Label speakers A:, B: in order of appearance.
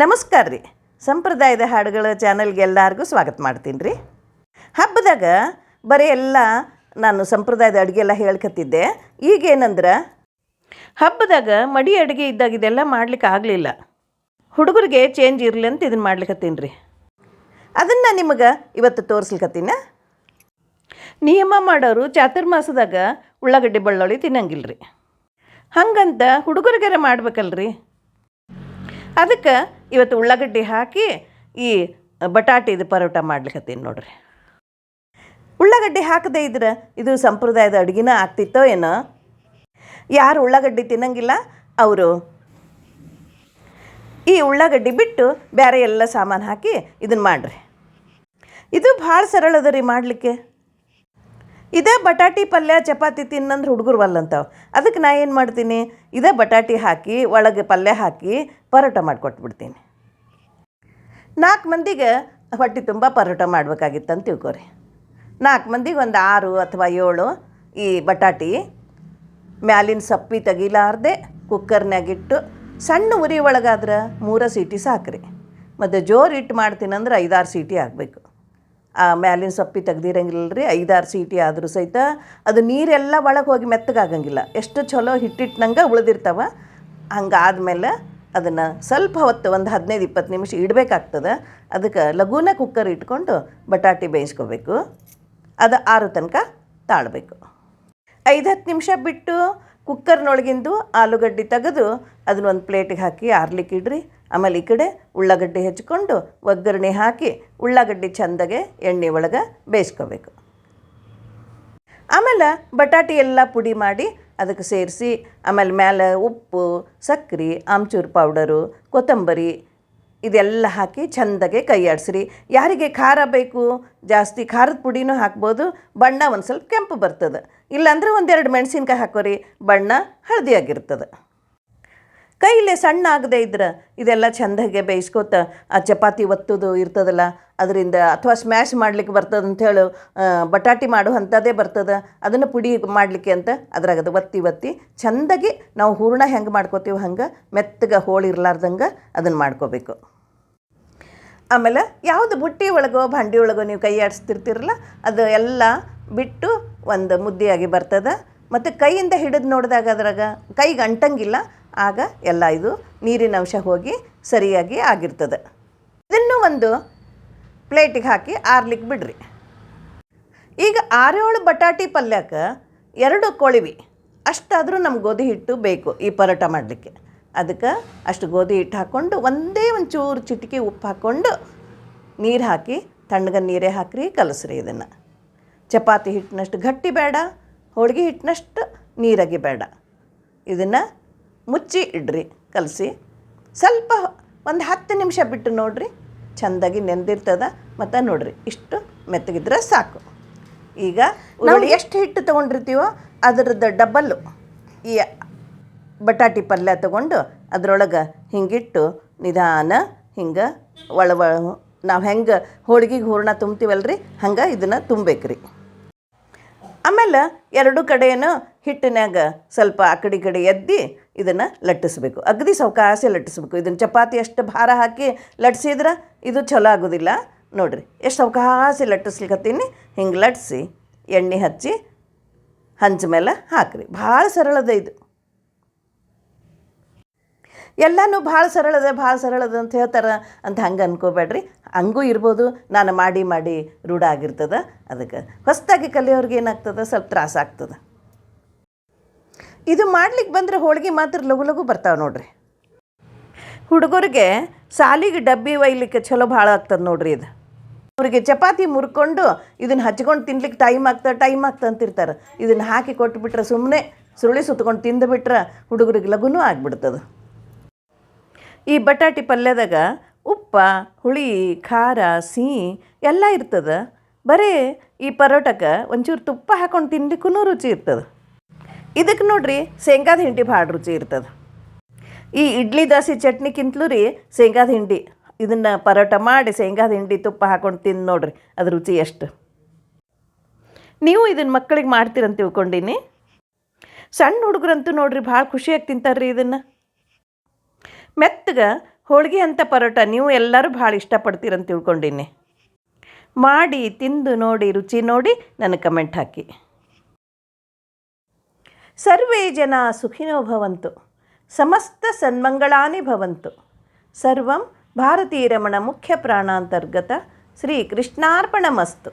A: ನಮಸ್ಕಾರ ರೀ. ಸಂಪ್ರದಾಯದ ಹಾಡುಗಳ ಚಾನಲ್ಗೆ ಎಲ್ಲರಿಗೂ ಸ್ವಾಗತ ಮಾಡ್ತೀನಿ ರೀ. ಹಬ್ಬದಾಗ ಬರೀ ಎಲ್ಲ ನಾನು ಸಂಪ್ರದಾಯದ ಅಡುಗೆ ಎಲ್ಲ ಹೇಳ್ಕತ್ತಿದ್ದೆ. ಈಗೇನಂದ್ರೆ? ಹಬ್ಬದಾಗ ಮಡಿ ಅಡುಗೆ ಇದ್ದಾಗ ಇದೆಲ್ಲ ಮಾಡ್ಲಿಕ್ಕೆ ಆಗಲಿಲ್ಲ. ಹುಡುಗರಿಗೆ ಚೇಂಜ್ ಇರಲಿ ಅಂತ ಇದನ್ನು ಮಾಡ್ಲಿಕ್ಕತ್ತೀನಿ ರೀ. ಅದನ್ನು ನಿಮಗೆ ಇವತ್ತು ತೋರಿಸ್ಲಿಕ್ಕತ್ತೀನ ನಿಯಮ ಮಾಡೋರು ಚಾತುರ್ಮಾಸದಾಗ ಉಳ್ಳಾಗಡ್ಡೆ ಬೆಳ್ಳುಳ್ಳಿ ತಿನ್ನಂಗಿಲ್ಲ ರೀ. ಹಂಗಂತ ಹುಡುಗರಿಗೆ ಮಾಡ್ಬೇಕಲ್ರಿ. ಅದಕ್ಕೆ ಇವತ್ತು ಉಳ್ಳಾಗಡ್ಡಿ ಹಾಕಿ ಈ ಬಟಾಟಿದು ಪರೋಟ ಮಾಡ್ಲಿಕ್ಕತ್ತೀನಿ ನೋಡ್ರಿ. ಉಳ್ಳಾಗಡ್ಡಿ ಹಾಕದೇ ಇದ್ರೆ ಇದು ಸಂಪ್ರದಾಯದ ಅಡುಗೆನ ಆಗ್ತಿತ್ತೋ ಏನೋ? ಯಾರು ಉಳ್ಳಾಗಡ್ಡಿ ತಿನ್ನಂಗಿಲ್ಲ, ಅವರು ಈ ಉಳ್ಳಾಗಡ್ಡಿ ಬಿಟ್ಟು ಬೇರೆ ಎಲ್ಲ ಸಾಮಾನು ಹಾಕಿ ಇದನ್ನು ಮಾಡಿರಿ. ಇದು ಭಾಳ ಸರಳ ಅದ ರೀ ಮಾಡಲಿಕ್ಕೆ. ಇದೇ ಬಟಾಟಿ ಪಲ್ಯ, ಚಪಾತಿ ತಿನ್ನಂದ್ರೆ ಹುಡುಗರು ಒಲ್ಲಂತಾವ. ಅದಕ್ಕೆ ನಾ ಏನು ಮಾಡ್ತೀನಿ? ಇದೇ ಬಟಾಟಿ ಹಾಕಿ, ಒಳಗೆ ಪಲ್ಯ ಹಾಕಿ ಪರೋಟ ಮಾಡಿಕೊಟ್ಬಿಡ್ತೀನಿ. ನಾಲ್ಕು ಮಂದಿಗೆ ಹೊಟ್ಟೆ ತುಂಬ ಪರೋಟ ಮಾಡ್ಬೇಕಾಗಿತ್ತು ಅಂತ ತಿಳ್ಕೊರಿ. ನಾಲ್ಕು ಮಂದಿಗೆ ಒಂದು ಆರು ಅಥವಾ ಏಳು ಈ ಬಟಾಟಿ, ಮ್ಯಾಲಿನ ಸಪ್ಪಿ ತೆಗಿಲಾರ್ದೆ ಕುಕ್ಕರ್ನಾಗಿಟ್ಟು ಸಣ್ಣ ಉರಿ ಒಳಗಾದ್ರೆ ಮೂರ ಸೀಟಿ ಸಾಕ್ರಿ. ಮತ್ತು ಜೋರು ಇಟ್ಟು ಮಾಡ್ತೀನಂದ್ರೆ ಐದಾರು ಸೀಟಿ ಆಗಬೇಕು ಆ ಮ್ಯಾಲಿನ ಸಪ್ಪಿ ತೆಗ್ದಿರಂಗಿಲ್ಲ ರೀ ಐದಾರು ಸೀಟಿ ಆದರೂ ಸಹಿತ ಅದು ನೀರೆಲ್ಲ ಒಳಗೆ ಹೋಗಿ ಮೆತ್ತಗಾಗಂಗಿಲ್ಲ. ಎಷ್ಟು ಚಲೋ ಹಿಟ್ಟಿಟ್ಟನಂಗೆ ಉಳಿದಿರ್ತಾವ. ಹಂಗಾದ್ಮೇಲೆ ಅದನ್ನು ಸ್ವಲ್ಪ ಹೊತ್ತು ಒಂದು ಹದಿನೈದು ಇಪ್ಪತ್ತು ನಿಮಿಷ ಇಡಬೇಕಾಗ್ತದೆ. ಅದಕ್ಕೆ ಲಘುನ ಕುಕ್ಕರ್ ಇಟ್ಕೊಂಡು ಬಟಾಟಿ ಬೇಯಿಸ್ಕೋಬೇಕು. ಅದು ಆರು ತನಕ ತಾಳಬೇಕು. ಐದು ಹತ್ತು ನಿಮಿಷ ಬಿಟ್ಟು ಕುಕ್ಕರ್ನೊಳಗಿಂದು ಆಲೂಗಡ್ಡೆ ತೆಗೆದು ಅದನ್ನ ಒಂದು ಪ್ಲೇಟಿಗೆ ಹಾಕಿ ಆರ್ಲಿಕ್ಕೆ ಇಡ್ರಿ. ಆಮೇಲೆ ಈ ಕಡೆ ಉಳ್ಳಾಗಡ್ಡೆ ಹೆಚ್ಕೊಂಡು ಒಗ್ಗರಣೆ ಹಾಕಿ ಉಳ್ಳಾಗಡ್ಡೆ ಚಂದಗೆ ಎಣ್ಣೆ ಒಳಗೆ ಬೇಯಿಸ್ಕೋಬೇಕು. ಆಮೇಲೆ ಬಟಾಟಿ ಎಲ್ಲ ಪುಡಿ ಮಾಡಿ ಅದಕ್ಕೆ ಸೇರಿಸಿ ಆಮೇಲೆ ಮೇಲೆ ಉಪ್ಪು ಸಕ್ಕರೆ ಆಮ್ಚೂರು ಪೌಡರು, ಕೊತ್ತಂಬರಿ ಇದೆಲ್ಲ ಹಾಕಿ ಚಂದಗೆ ಕೈ ಆಡಿಸ್ರಿ. ಯಾರಿಗೆ ಖಾರ ಬೇಕು, ಜಾಸ್ತಿ ಖಾರದ ಪುಡಿನೂ ಹಾಕ್ಬೋದು, ಬಣ್ಣ ಒಂದು ಸ್ವಲ್ಪ ಕೆಂಪು ಬರ್ತದೆ. ಇಲ್ಲಾಂದ್ರೆ ಒಂದೆರಡು ಮೆಣಸಿನ್ಕಾಯಿ ಹಾಕೋರಿ, ಬಣ್ಣ ಹಳದಿಯಾಗಿರ್ತದೆ. ಕೈಲೇ ಸಣ್ಣ ಆಗದೆ ಇದ್ರೆ ಇದೆಲ್ಲ ಚಂದಗೆ ಬೇಯಿಸ್ಕೋತ ಆ ಚಪಾತಿ ಒತ್ತುದು ಇರ್ತದಲ್ಲ, ಅದರಿಂದ ಅಥವಾ ಸ್ಮ್ಯಾಶ್ ಮಾಡ್ಲಿಕ್ಕೆ ಬರ್ತದೆ ಅಂಥೇಳಿ ಬಟಾಟಿ ಮಾಡುವಂಥದ್ದೇ ಬರ್ತದೆ, ಅದನ್ನು ಪುಡಿ ಮಾಡಲಿಕ್ಕೆ ಅಂತ ಅದ್ರಾಗ ಅದು ಒತ್ತಿ ಒತ್ತಿ ಚಂದಗೆ ನಾವು ಹೂರ್ಣ ಹೆಂಗೆ ಮಾಡ್ಕೋತೀವಿ ಹಂಗೆ ಮೆತ್ತಗೆ ಹೋಳು ಇರ್ಲಾರ್ದಂಗೆ ಅದನ್ನು ಮಾಡ್ಕೋಬೇಕು. ಆಮೇಲೆ ಯಾವುದು ಬುಟ್ಟಿ ಒಳಗೋ ಭಾಂಡಿ ಒಳಗೋ ನೀವು ಕೈ ಆಡಿಸ್ತಿರ್ತಿರಲ್ಲ, ಅದು ಎಲ್ಲ ಬಿಟ್ಟು ಒಂದು ಮುದ್ದೆಯಾಗಿ ಬರ್ತದೆ, ಮತ್ತು ಕೈಯಿಂದ ಹಿಡಿದು ನೋಡಿದಾಗ ಅದ್ರಾಗ ಕೈಗೆ ಅಂಟಂಗಿಲ್ಲ ಆಗ ಎಲ್ಲ ಇದು ನೀರಿನ ಅಂಶ ಹೋಗಿ ಸರಿಯಾಗಿ ಆಗಿರ್ತದೆ. ಇದನ್ನು ಒಂದು ಪ್ಲೇಟಿಗೆ ಹಾಕಿ ಆರ್ಲಿಕ್ಕೆ ಬಿಡ್ರಿ. ಈಗ ಆರೇಳು ಬಟಾಟಿ ಪಲ್ಯಕ್ಕೆ ಎರಡು ಕೊಳಿವಿ. ಅಷ್ಟಾದರೂ ನಮ್ಗೆ ಗೋಧಿ ಹಿಟ್ಟು ಬೇಕು ಈ ಪರೋಟ ಮಾಡಲಿಕ್ಕೆ. ಅದಕ್ಕೆ ಅಷ್ಟು ಗೋಧಿ ಹಿಟ್ಟು ಹಾಕ್ಕೊಂಡು ಒಂದೇ ಒಂದು ಚೂರು ಚಿಟಿಕೆ ಉಪ್ಪು ಹಾಕ್ಕೊಂಡು ನೀರು ಹಾಕಿ ತಣ್ಣಗೆ ನೀರೇ ಹಾಕ್ರಿ ಕಲಸ್ರಿ ಇದನ್ನು. ಚಪಾತಿ ಹಿಟ್ಟಿನಷ್ಟು ಗಟ್ಟಿ ಬೇಡ, ಹೋಳಿಗೆ ಹಿಟ್ಟಿನಷ್ಟು ನೀರಾಗಿ ಬೇಡ. ಇದನ್ನು ಮುಚ್ಚಿ ಇಡ್ರಿ ಕಲಸಿ. ಸ್ವಲ್ಪ ಒಂದು ಹತ್ತು ನಿಮಿಷ ಬಿಟ್ಟು ನೋಡ್ರಿ ಚೆಂದಾಗಿ ನೆಂದಿರ್ತದ ಮತ್ತು ನೋಡ್ರಿ ಇಷ್ಟು ಮೆತ್ತಗಿದ್ರೆ ಸಾಕು. ಈಗ ನಾವು ಎಷ್ಟು ಹಿಟ್ಟು ತೊಗೊಂಡಿರ್ತೀವೋ ಅದರದ್ದು ಡಬ್ಬಲ್ಲು ಈ ಬಟಾಟಿ ಪಲ್ಯ ತೊಗೊಂಡು ಅದರೊಳಗೆ ಹಿಂಗಿಟ್ಟು ನಿಧಾನ ಹಿಂಗೆ ಒಳ ನಾವು ಹೆಂಗೆ ಹೋಳಿಗೆಗೆ ಹೂರಣ ತುಂಬ್ತೀವಲ್ರಿ ಹಂಗೆ ಇದನ್ನು ತುಂಬಬೇಕ್ರಿ. ಆಮೇಲೆ ಎರಡು ಕಡೆಯನ್ನು ಹಿಟ್ಟಿನಾಗ ಸ್ವಲ್ಪ ಆ ಕಡೆ ಕಡೆ ಎದ್ದು ಇದನ್ನು ಲಟ್ಟಿಸ್ಬೇಕು. ಅಗದಿ ಸೌಕಾಸಿ ಲಟ್ಟಿಸ್ಬೇಕು. ಇದನ್ನು ಚಪಾತಿ ಎಷ್ಟು ಭಾರ ಹಾಕಿ ಲಟ್ಸಿದ್ರೆ ಇದು ಚಲೋ ಆಗೋದಿಲ್ಲ. ನೋಡಿರಿ, ಎಷ್ಟು ಸೌಕಾಸಿ ಲಟ್ಟಿಸ್ಲಿಕ್ಕತ್ತೀನಿ ಹಿಂಗೆ ಲಟ್ಸಿ ಎಣ್ಣೆ ಹಚ್ಚಿ ಹಂಚ ಮೇಲೆ ಹಾಕ್ರಿ. ಭಾಳ ಸರಳದ ಇದು. ಎಲ್ಲನೂ ಭಾಳ ಸರಳದ ಭಾಳ ಸರಳದ ಅಂತ ಹೇಳ್ತಾರೆ ಅಂತ ಹಂಗೆ ಅನ್ಕೋಬೇಡ್ರಿ. ಹಂಗೂ ಇರ್ಬೋದು, ನಾನು ಮಾಡಿ ಮಾಡಿ ರೂಢ ಆಗಿರ್ತದೆ ಅದಕ್ಕೆ ಹೊಸದಾಗಿ ಕಲಿಯೋರಿಗೆ ಏನಾಗ್ತದೆ? ಸ್ವಲ್ಪ ತ್ರಾಸ ಆಗ್ತದೆ. ಇದು ಮಾಡ್ಲಿಕ್ಕೆ ಬಂದರೆ ಹೋಳಿಗೆ ಮಾತ್ರ ಲಘು ಲಘು ಬರ್ತಾವೆ ನೋಡ್ರಿ. ಹುಡುಗರಿಗೆ ಸಾಲಿಗೆ ಡಬ್ಬಿ ಒಯ್ಲಿಕ್ಕೆ ಚಲೋ ಭಾಳ ಆಗ್ತದೆ ನೋಡ್ರಿ ಇದು. ಅವ್ರಿಗೆ ಚಪಾತಿ ಮುರ್ಕೊಂಡು ಇದನ್ನು ಹಚ್ಕೊಂಡು ತಿನ್ಲಿಕ್ಕೆ ಟೈಮ್ ಆಗ್ತದೆ ಟೈಮ್ ಆಗ್ತದೆ ಅಂತಿರ್ತಾರೆ. ಇದನ್ನು ಹಾಕಿ ಕೊಟ್ಬಿಟ್ರೆ ಸುಮ್ಮನೆ ಸುರುಳಿ ಸುತ್ಕೊಂಡು ತಿಂದುಬಿಟ್ರೆ ಹುಡುಗರಿಗೆ ಲಘುನೂ ಆಗಿಬಿಡ್ತದೆ. ಈ ಬಟಾಟಿ ಪಲ್ಯದಾಗ ಉಪ್ಪ, ಹುಳಿ, ಖಾರ, ಸಿಹಿ ಎಲ್ಲ ಇರ್ತದೆ. ಬರೀ ಈ ಪರೋಟಕ್ಕೆ ಒಂಚೂರು ತುಪ್ಪ ಹಾಕೊಂಡು ತಿನ್ಲಿಕ್ಕೂ ರುಚಿ ಇರ್ತದೆ. ಇದಕ್ಕೆ ನೋಡ್ರಿ ಶೇಂಗಾದ ಹಿಂಡಿ ಭಾಳ ರುಚಿ ಇರ್ತದೆ. ಈ ಇಡ್ಲಿ ದೋಸೆ ಚಟ್ನಿಕ್ಕಿಂತಲೂ ರೀ ಶೇಂಗಾದ ಹಿಂಡಿ, ಇದನ್ನು ಪರೋಟ ಮಾಡಿ ಶೇಂಗಾದ ಹಿಂಡಿ ತುಪ್ಪ ಹಾಕೊಂಡು ತಿಂದು ನೋಡ್ರಿ ಅದು ರುಚಿ ಎಷ್ಟು. ನೀವು ಇದನ್ನು ಮಕ್ಕಳಿಗೆ ಮಾಡ್ತೀರಂತ ತಿಳ್ಕೊಂಡಿನಿ. ಸಣ್ಣ ಹುಡುಗರಂತೂ ನೋಡ್ರಿ ಭಾಳ ಖುಷಿಯಾಗಿ ತಿಂತಾರ್ರಿ ಇದನ್ನು. ಮೆತ್ತಗೆ ಹೋಳಿಗೆ ಅಂತ ಪರೋಟ ನೀವು ಎಲ್ಲರೂ ಭಾಳ ಇಷ್ಟಪಡ್ತೀರಂತ ತಿಳ್ಕೊಂಡಿನಿ. ಮಾಡಿ, ತಿಂದು ನೋಡಿ, ರುಚಿ ನೋಡಿ ನನಗೆ ಕಮೆಂಟ್ ಹಾಕಿ. ಸರ್ವೇ ಜನ ಸುಖಿನೋ ಭವಂತು, ಸಮಸ್ತ ಸನ್ಮಂಗಳಾನಿ ಭವಂತು. ಸರ್ವಂ ಭಾರತೀರಮಣ ಮುಖ್ಯ ಪ್ರಾಣಾಂತರ್ಗತ ಶ್ರೀ ಕೃಷ್ಣಾರ್ಪಣಮಸ್ತು.